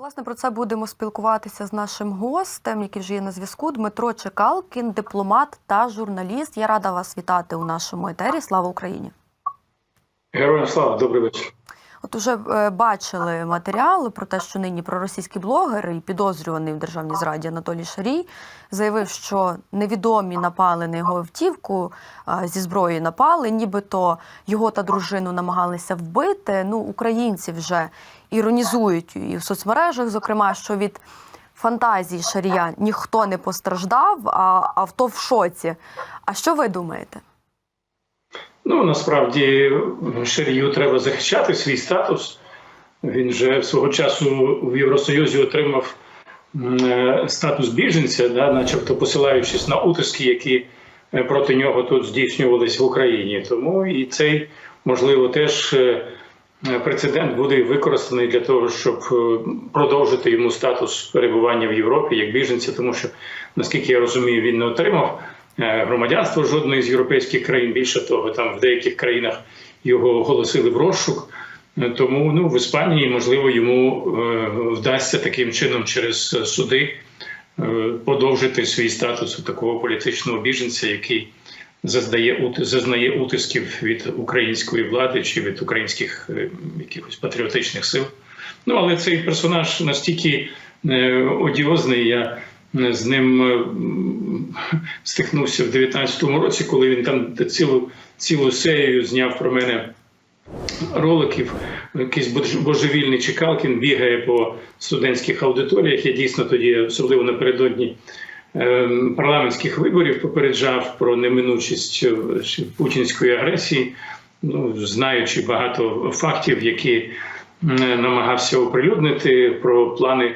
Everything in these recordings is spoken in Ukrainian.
Власне, про це будемо спілкуватися з нашим гостем, який вже є на зв'язку. Дмитро Чекалкін, дипломат та журналіст. Я рада вас вітати у нашому етері. Слава Україні! Героям слава, добрий вечір. От уже е, бачили матеріали про те, що нині проросійський блогер і підозрюваний в державній зраді Анатолій Шарій заявив, що невідомі напали на його автівку зі зброєю напали, нібито його та дружину намагалися вбити. Ну, українці вже іронізують і в соцмережах, зокрема, що від фантазії Шарія ніхто не постраждав, а авто в шоці. А що ви думаєте? Ну насправді Шарію треба захищати свій статус. Він же свого часу в Євросоюзі отримав е, статус біженця, да, начебто посилаючись на утиски, які е, проти нього тут здійснювались в Україні. Тому і цей можливо теж е, прецедент буде використаний для того, щоб продовжити йому статус перебування в Європі як біженця, тому що наскільки я розумію, він не отримав громадянство жодної з європейських країн. Більше того, там в деяких країнах його оголосили в розшук. Е, Тому ну в Іспанії можливо йому е, вдасться таким чином через суди е, подовжити свій статус такого політичного біженця, який зазнає зазнає утисків від української влади чи від українських е, якихось патріотичних сил. Ну але цей персонаж настільки е, одіозний. Я е, з ним е, м, стикнувся в 19-му році, коли він там цілу цілу серію зняв про мене роликів. Якийсь бож- божевільний Чекалкін бігає по студентських аудиторіях. Я дійсно тоді, особливо напередодні ем, парламентських виборів, попереджав про неминучість е, путінської агресії, ну, знаючи багато фактів, які намагався оприлюднити про плани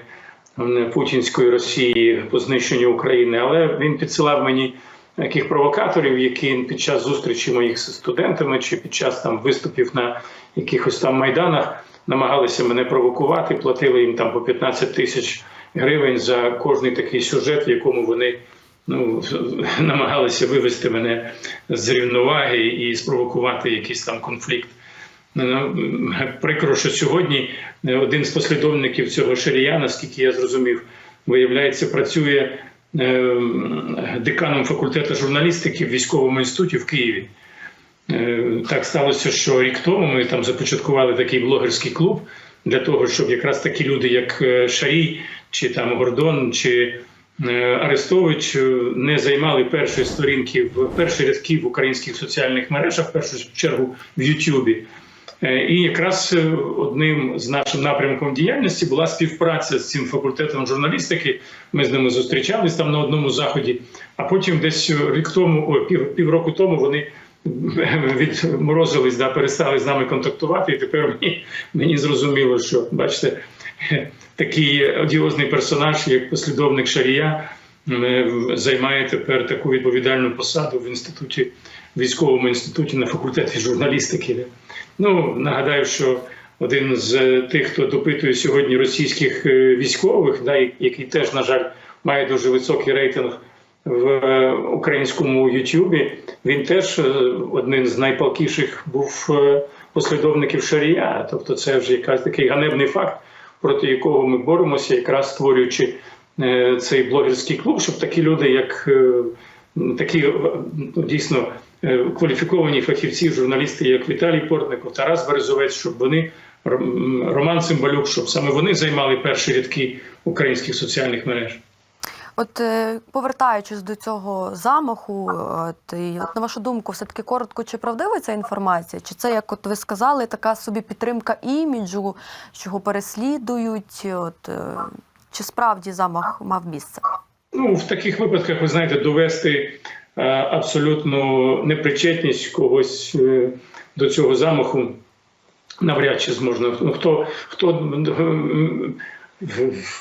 путінської Росії по знищенню України, але він підсилав мені таких провокаторів, які під час зустрічі моїх з студентами чи під час там виступів на якихось там майданах намагалися мене провокувати, платили їм там по 15 тисяч гривень за кожний такий сюжет, в якому вони ну, намагалися вивести мене з рівноваги і спровокувати якийсь там конфлікт. Ну, Прикро, що сьогодні один з послідовників цього шарія, наскільки я зрозумів, виявляється, працює е, деканом факультету журналістики в військовому інституті в Києві. Е, Так сталося, що рік тому ми там започаткували такий блогерський клуб для того, щоб якраз такі люди, як е, Шарій, чи там Гордон, чи е, Арестович, е, не займали першої сторінки в перші рядки в українських соціальних мережах, в першу чергу в Ютубі. Е, І якраз е, одним з нашим напрямком діяльності була співпраця з цим факультетом журналістики. Ми з ними зустрічались там на одному заході. А потім, десь рік тому, о, пів, півроку тому, вони відморозились, да, перестали з нами контактувати. І тепер мені, мені зрозуміло, що бачите, такий одіозний персонаж, як послідовник Шарія, е, займає тепер таку відповідальну посаду в інституті, військовому інституті на факультеті журналістики. Ну нагадаю, що один з тих, хто допитує сьогодні російських е, військових, да, який теж, на жаль, має дуже високий рейтинг в е, українському Ютубі, він теж е, один з найпалкіших був е, послідовників Шарія. Тобто, це вже якась такий ганебний факт, проти якого ми боремося, якраз створюючи е, цей блогерський клуб, щоб такі люди, як е, такі е, ну, дійсно е, кваліфіковані фахівці, журналісти, як Віталій Портников, Тарас Березовець, щоб вони Роман Цимбалюк, щоб саме вони займали перші рядки українських соціальних мереж. От е, повертаючись до цього замаху, от, і, от на вашу думку, все таки коротко, чи правдива ця інформація? Чи це, як от ви сказали, така собі підтримка іміджу, що його переслідують? От, е, чи справді замах мав місце? Ну, в таких випадках, ви знаєте, довести е, абсолютну непричетність когось е, до цього замаху навряд чи зможна. Ну, хто, хто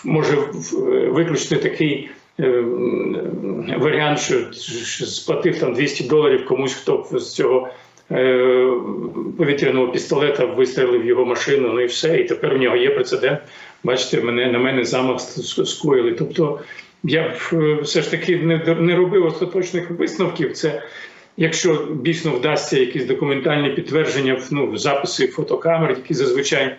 може виключити такий е, варіант, що, сплатив там 200 доларів комусь, хто з цього е, повітряного пістолета вистрелив його машину, ну і все. І тепер у нього є прецедент. Бачите, мене на мене замах скоїли. Тобто я б е, все ж таки не, не робив остаточних висновків. Це якщо дійсно вдасться якісь документальні підтвердження, ну, записи фотокамер, які зазвичай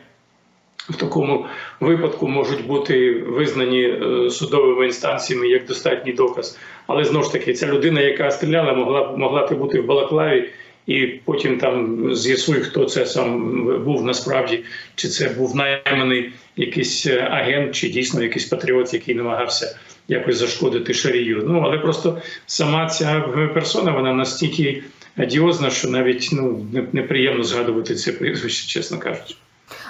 в такому випадку можуть бути визнані е, судовими інстанціями як достатній доказ. Але знову ж таки, ця людина, яка стріляла, могла могла бути в Балаклаві, і потім там з'ясує, хто це сам був насправді, чи це був найманий якийсь е, агент, чи дійсно якийсь патріот, який намагався якось зашкодити шарію. Ну але просто сама ця персона вона настільки адіозна, що навіть ну неприємно згадувати це прізвище, чесно кажучи.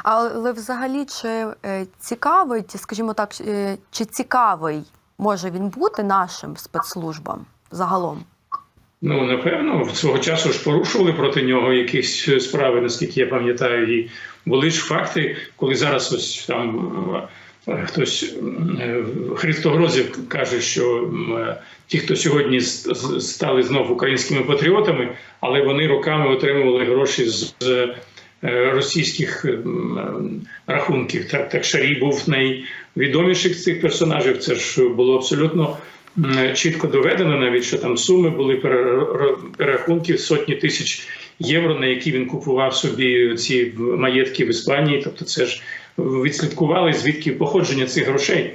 Але взагалі, чи е, цікавить, скажімо так, е, чи цікавий може він бути нашим спецслужбам загалом? Ну, напевно, свого часу ж порушували проти нього якісь справи, наскільки я пам'ятаю, і були ж факти, коли зараз ось там е, хтось е, Христогрозів каже, що е, ті, хто сьогодні стали знов українськими патріотами, але вони роками отримували гроші з е, російських рахунків. Так, так Шарій був найвідоміших з цих персонажів. Це ж було абсолютно чітко доведено, навіть що там суми були перер- перерахунки сотні тисяч євро, на які він купував собі ці маєтки в Іспанії. Тобто, це ж відслідкували звідки походження цих грошей.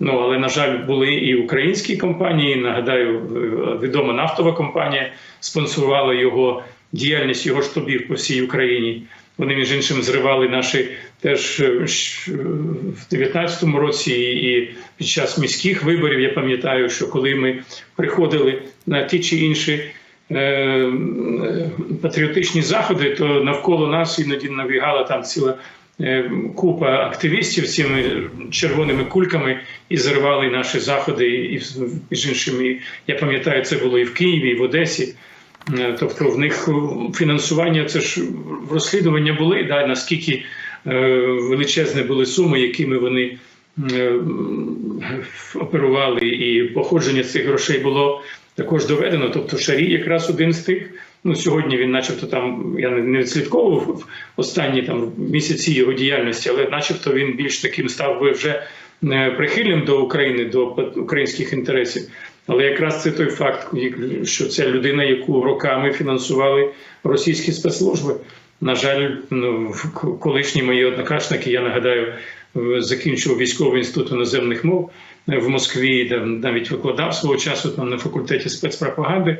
Ну але на жаль, були і українські компанії. Нагадаю, е, відома нафтова компанія спонсорувала його діяльність його штабів по всій Україні. Вони між іншим зривали наші теж е, е, в 19-му році і під час міських виборів. Я пам'ятаю, що коли ми приходили на ті чи інші патріотичні заходи, то навколо нас іноді набігала там ціла купа активістів цими червоними кульками і зривали наші заходи. І між іншим, і я пам'ятаю, це було і в Києві, і в Одесі. Е, Тобто в них фінансування це ж розслідування були, да, наскільки е, величезні були суми, якими вони е, оперували, і походження цих грошей було також доведено. Тобто Шарій якраз один з тих. Ну, сьогодні він, начебто, там я не відслідковував останні там місяці його діяльності, але начебто він більш таким став би вже е, прихильним до України, до українських інтересів. Але якраз це той факт, що це людина, яку роками фінансували російські спецслужби. На жаль, ну колишні мої однокашники, я нагадаю, закінчував військовий інститут іноземних мов е, в Москві, де навіть викладав свого часу там на факультеті спецпропаганди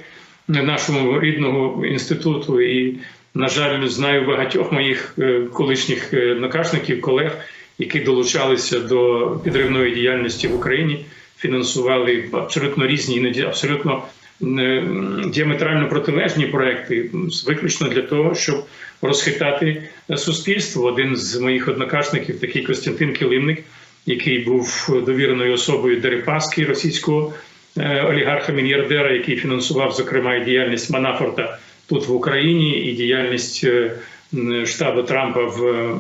нашому рідного інституту. І, на жаль, знаю багатьох моїх е, колишніх е, однокашників, колег, які долучалися до підривної діяльності в Україні фінансували абсолютно різні, іноді абсолютно е, діаметрально протилежні проекти, виключно для того, щоб розхитати е, суспільство. Один з моїх однокашників, такий Костянтин Килимник, який був довіреною особою Дерипаски, російського е, олігарха-мільярдера, який фінансував, зокрема, і діяльність Манафорта тут в Україні, і діяльність е, штабу Трампа в е,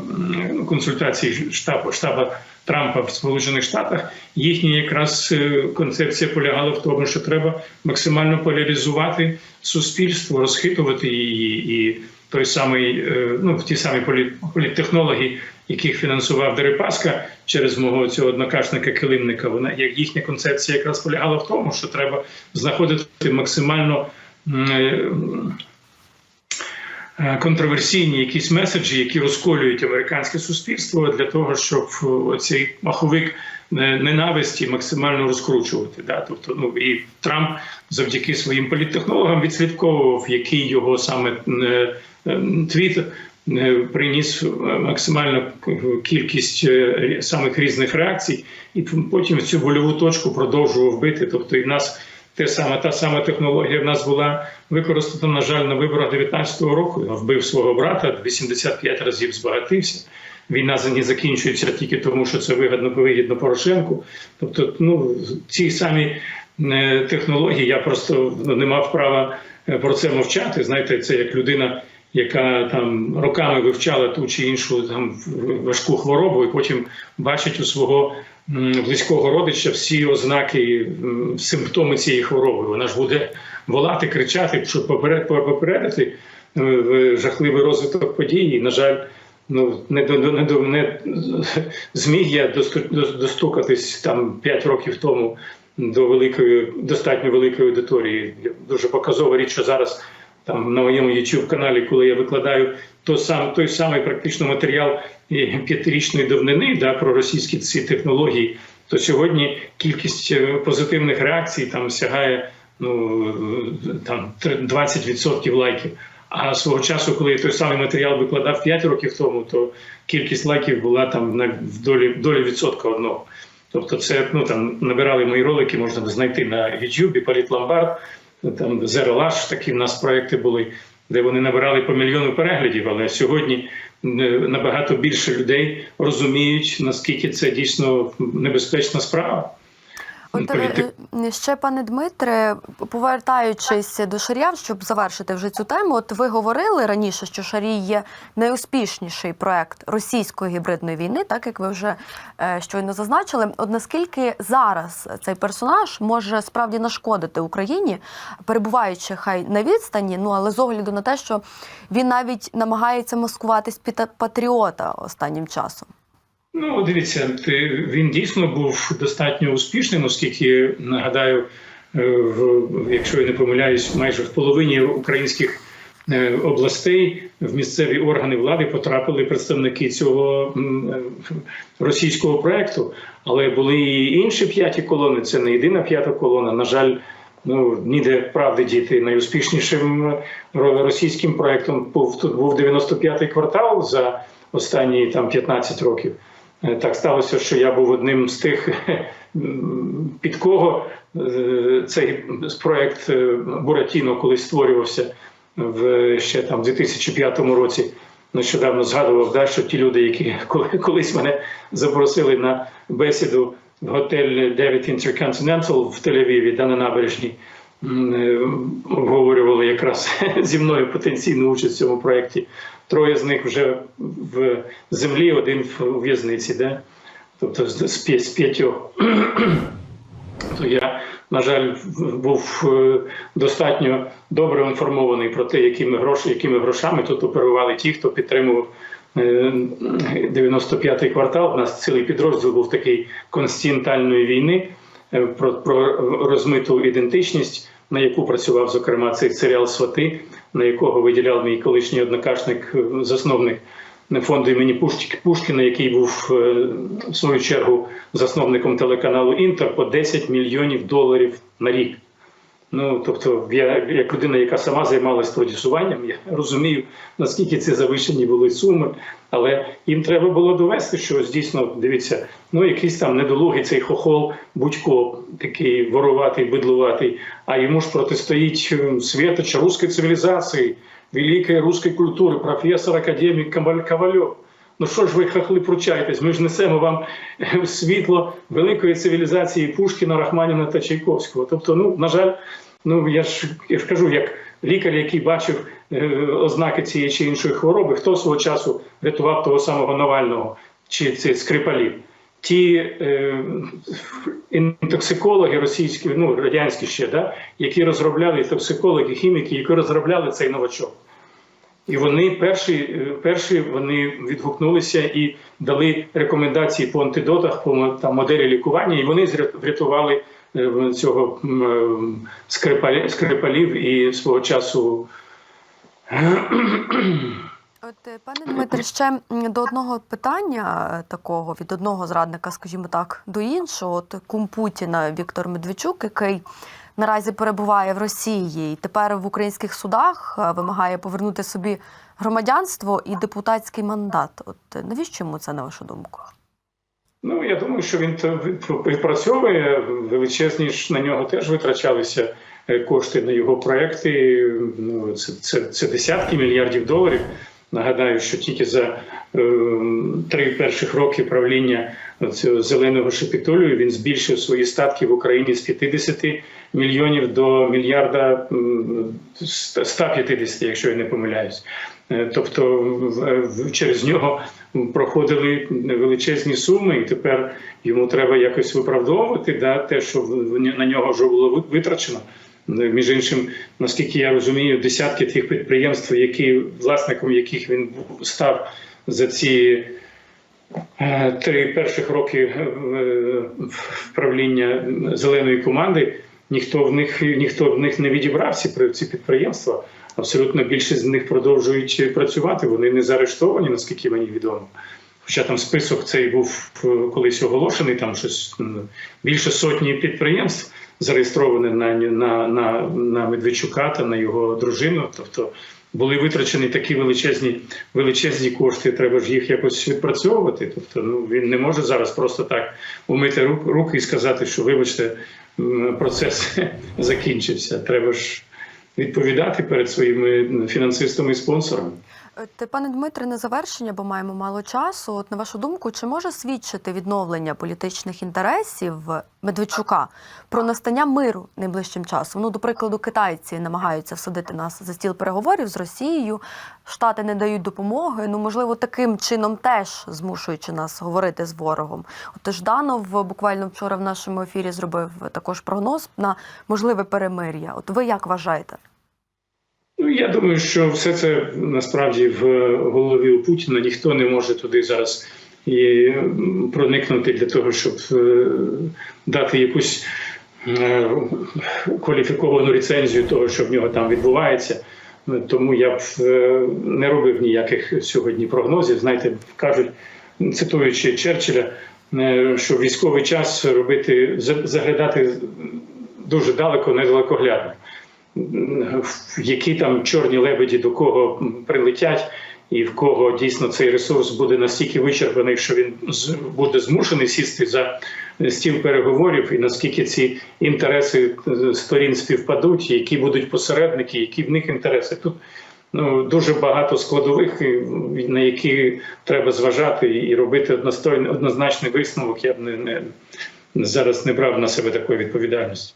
консультації штабу штаба Трампа в Сполучених Штатах. Їхня якраз е, концепція полягала в тому, що треба максимально поляризувати суспільство, розхитувати її і. Той самий, е, ну ті самі полі- політтехнологи, яких фінансував Дерипаска через мого цього однокашника Килимника, вона їхня концепція якраз полягала в тому, що треба знаходити максимально е, е, контроверсійні якісь меседжі, які розколюють американське суспільство для того, щоб е, цей маховик ненависті максимально розкручувати. Да? Тобто, ну і Трамп завдяки своїм політтехнологам відслідковував, який його саме твіт приніс е, максимальну кількість е, самих різних реакцій, і потім цю больову точку продовжував бити. Тобто, і в нас те саме та сама технологія в нас була використана, на жаль, на виборах 19-го року. Він вбив свого брата, 85 разів збагатився. Війна за не закінчується тільки тому, що це вигідно вигідно Порошенку. Тобто, ну ці самі е, технології, я просто ну, не мав права е, про це мовчати. Знаєте, це як людина, яка там роками вивчала ту чи іншу там важку хворобу, і потім бачить у свого близького родича всі ознаки, симптоми цієї хвороби. Вона ж буде волати, кричати, щоб поперед- попередити е, жахливий розвиток подій. І, на жаль, ну не до не до не зміг я достукатись там 5 років тому до великої, достатньо великої аудиторії. Дуже показова річ, що зараз там на моєму youtube каналі, коли я викладаю то сам, той самий практично матеріал п'ятирічної давнини да, про російські ці технології, то сьогодні кількість е, позитивних реакцій там сягає ну, там 20% лайків. А свого часу, коли я той самий матеріал викладав 5 років тому, то кількість лайків була там на в долі, долі відсотка одного. Тобто, це ну там набирали мої ролики, можна знайти на YouTube, Політ Ломбард, там Зерлаш, такі в нас проекти були, де вони набирали по мільйону переглядів. Але сьогодні е, набагато більше людей розуміють, наскільки це дійсно небезпечна справа. От е, ще, пане Дмитре, повертаючись до Шарія, щоб завершити вже цю тему, от ви говорили раніше, що Шарій є найуспішніший проект російської гібридної війни, так як ви вже е, щойно зазначили. От наскільки зараз цей персонаж може справді нашкодити Україні, перебуваючи хай на відстані, ну але з огляду на те, що він навіть намагається маскуватись під патріота останнім часом. Ну, дивіться, ти, він дійсно був достатньо успішним, оскільки нагадаю, е, в, якщо я не помиляюсь, майже в половині українських е, областей в місцеві органи влади потрапили представники цього е, російського проекту. Але були і інші п'яті колони. Це не єдина п'ята колона. На жаль, ну ніде правди діти. Найуспішнішим російським проектом був тут був 95-й квартал за останні там 15 років. Е, Так сталося, що я був одним з тих, під кого е, цей проект е, Буратіно колись створювався в ще там 2005 році. Нещодавно згадував, да, що ті люди, які колись мене запросили на бесіду в готель Девід Intercontinental в Тель-Авіві, да, на набережній, обговорювали якраз зі мною потенційну участь в цьому проєкті. Троє з них вже в землі, один в в'язниці, да? тобто з, п'ятьох. То я, на жаль, був е, достатньо добре інформований про те, якими гроші, якими грошами тут оперували ті, хто підтримував е, 95-й квартал. У нас цілий підрозділ був такий конституціональної війни е, про, про розмиту ідентичність, на яку працював зокрема цей серіал Свати, на якого виділяв мій колишній однокашник, е, засновник фонду імені Пушкіна, який був е, в свою чергу засновником телеканалу Інтер по 10 мільйонів доларів на рік. Ну тобто, я як людина, яка сама займалась продюсуванням, я розумію, наскільки це завищені були суми, але їм треба було довести, що дійсно дивіться, ну якийсь там недолугий цей хохол, будь-ко такий вороватий, бидлуватий, а йому ж протистоїть е, світоч руської цивілізації, великої руської культури, професор академік Ковальов. Ну що ж ви хахли пручаєтесь? Ми ж несемо вам е, світло великої цивілізації Пушкіна, Рахманіна та Чайковського. Тобто, ну на жаль, ну я ж я ж кажу, як лікар, який бачив е, ознаки цієї чи іншої хвороби, хто свого часу рятував того самого Навального чи це Скрипалів. Ті е, інтоксикологи російські, ну радянські ще, да, які розробляли токсикологи, хіміки, які розробляли цей новачок. І вони перші, е, перші вони відгукнулися і дали рекомендації по антидотах, по там, моделі лікування, і вони врятували е, цього е, скрипалів і свого часу. Е, пане Дмитре, ще до одного питання е, такого від одного зрадника, скажімо так, до іншого. От кум Путіна Віктор Медведчук, який наразі перебуває в Росії і тепер в українських судах е, вимагає повернути собі громадянство і депутатський мандат. От навіщо йому це на вашу думку? Ну, я думаю, що він відпрацьовує величезні ж на нього теж витрачалися кошти на його проекти. Ну, це, це, це десятки мільярдів доларів. Нагадаю, що тільки за е, три перших роки правління цього зеленого шепітолію він збільшив свої статки в Україні з 50 мільйонів до мільярда 150, якщо я не помиляюсь. Е, Тобто через нього проходили величезні суми, і тепер йому треба якось виправдовувати да, те, що на нього вже було витрачено. Е, Між іншим, наскільки я розумію, десятки тих підприємств, які власником яких він став за ці е, три перших роки е, правління зеленої команди, ніхто в них ніхто в них не відібрав ці, при- ці підприємства. абсолютно більшість з них продовжують працювати. Вони не заарештовані, наскільки мені відомо. Хоча там список цей був е, колись оголошений, там щось більше сотні підприємств зареєстровані на, на, на, на Медведчука та на його дружину. Тобто були витрачені такі величезні, величезні кошти, треба ж їх якось відпрацьовувати. Тобто, ну він не може зараз просто так умити рук, руки і сказати, що вибачте, процес закінчився. Треба ж відповідати перед своїми фінансистами і спонсорами. Е, пане Дмитре, на завершення, бо маємо мало часу. От на вашу думку, чи може свідчити відновлення політичних інтересів Медведчука про настання миру найближчим часом? Ну, до прикладу, китайці намагаються всадити нас за стіл переговорів з Росією. Штати не дають допомоги. Ну, можливо, таким чином теж змушуючи нас говорити з ворогом. От Жданов буквально вчора в нашому ефірі зробив також прогноз на можливе перемир'я. От ви як вважаєте? Ну, я думаю, що все це насправді в голові у Путіна ніхто не може туди зараз і проникнути для того, щоб е, дати якусь е, кваліфіковану рецензію того, що в нього там відбувається. Тому я б е, не робив ніяких сьогодні прогнозів. Знаєте, кажуть, цитуючи Черчилля, е, що військовий час робити заглядати дуже далеко, недалекоглядно які там чорні лебеді до кого прилетять, і в кого дійсно цей ресурс буде настільки вичерпаний, що він буде змушений сісти за стіл переговорів, і наскільки ці інтереси е, сторін співпадуть, які будуть посередники, які в них інтереси. Тут ну дуже багато складових, на які треба зважати і робити одностойний однозначний висновок. Я б не, не зараз не брав на себе такої відповідальності.